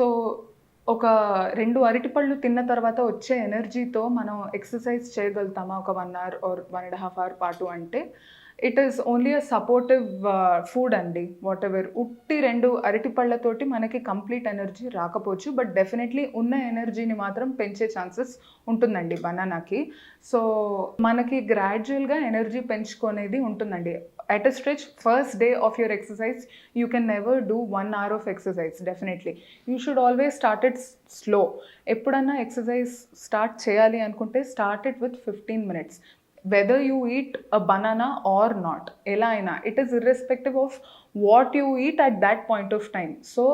So ఒక రెండు అరటిపళ్ళు తిన్న తర్వాత వచ్చే ఎనర్జీతో మనం ఎక్సర్సైజ్ చేయగలుగుతామా? ఒక one hour or one and half hour పాటు అంటే it is only a supportive food అండి. వాట్ ఎవర్ ఉట్టి రెండు అరటిపళ్ళతోటి మనకి కంప్లీట్ ఎనర్జీ రాకపోవచ్చు. బట్ డెఫినెట్లీ ఉన్న ఎనర్జీని మాత్రం పెంచే ఛాన్సెస్ ఉంటుందండి బనానాకి. సో మనకి గ్రాడ్యువల్గా ఎనర్జీ పెంచుకునేది ఉంటుందండి. At a stretch first day of your exercise you can never do one hour of exercise definitely you should always start it slow ఎప్పుడన్నా ఎక్సర్సైజ్ స్టార్ట్ చేయాలి అనుకుంటే start it with fifteen minutes whether you eat a banana or not ఎలా అయినా it is irrespective of what you eat at that point of time so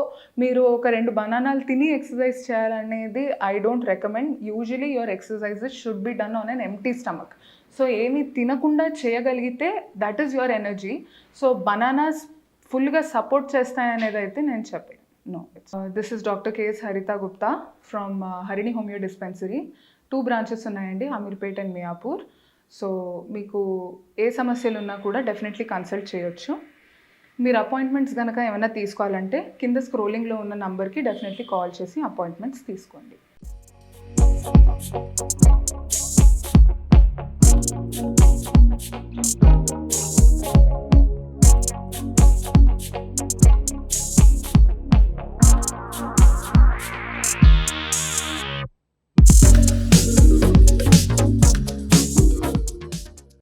మీరు ఒక రెండు బనానాలు తిని ఎక్సర్సైజ్ చేయాలనేది I don't recommend usually your exercises should be done on an empty stomach so ఏమి తినకుండా చేయగలిగితే that is your energy so bananas ఫుల్గా సపోర్ట్ చేస్తాయనేది అయితే నేను చెప్పాను. No this is doctor KS Haritha Gupta from Harini homeo dispensary two branches ఉన్నాయండి. Ameerpet and Miyapur so మీకు ఏ సమస్యలు ఉన్నా కూడా డెఫినెట్లీ కన్సల్ట్ చేయొచ్చు. మీరు అపాయింట్మెంట్స్ కనుక ఏమైనా తీసుకోవాలంటే కింద స్క్రోలింగ్లో ఉన్న నంబర్కి డెఫినెట్లీ కాల్ చేసి అపాయింట్మెంట్స్ తీసుకోండి.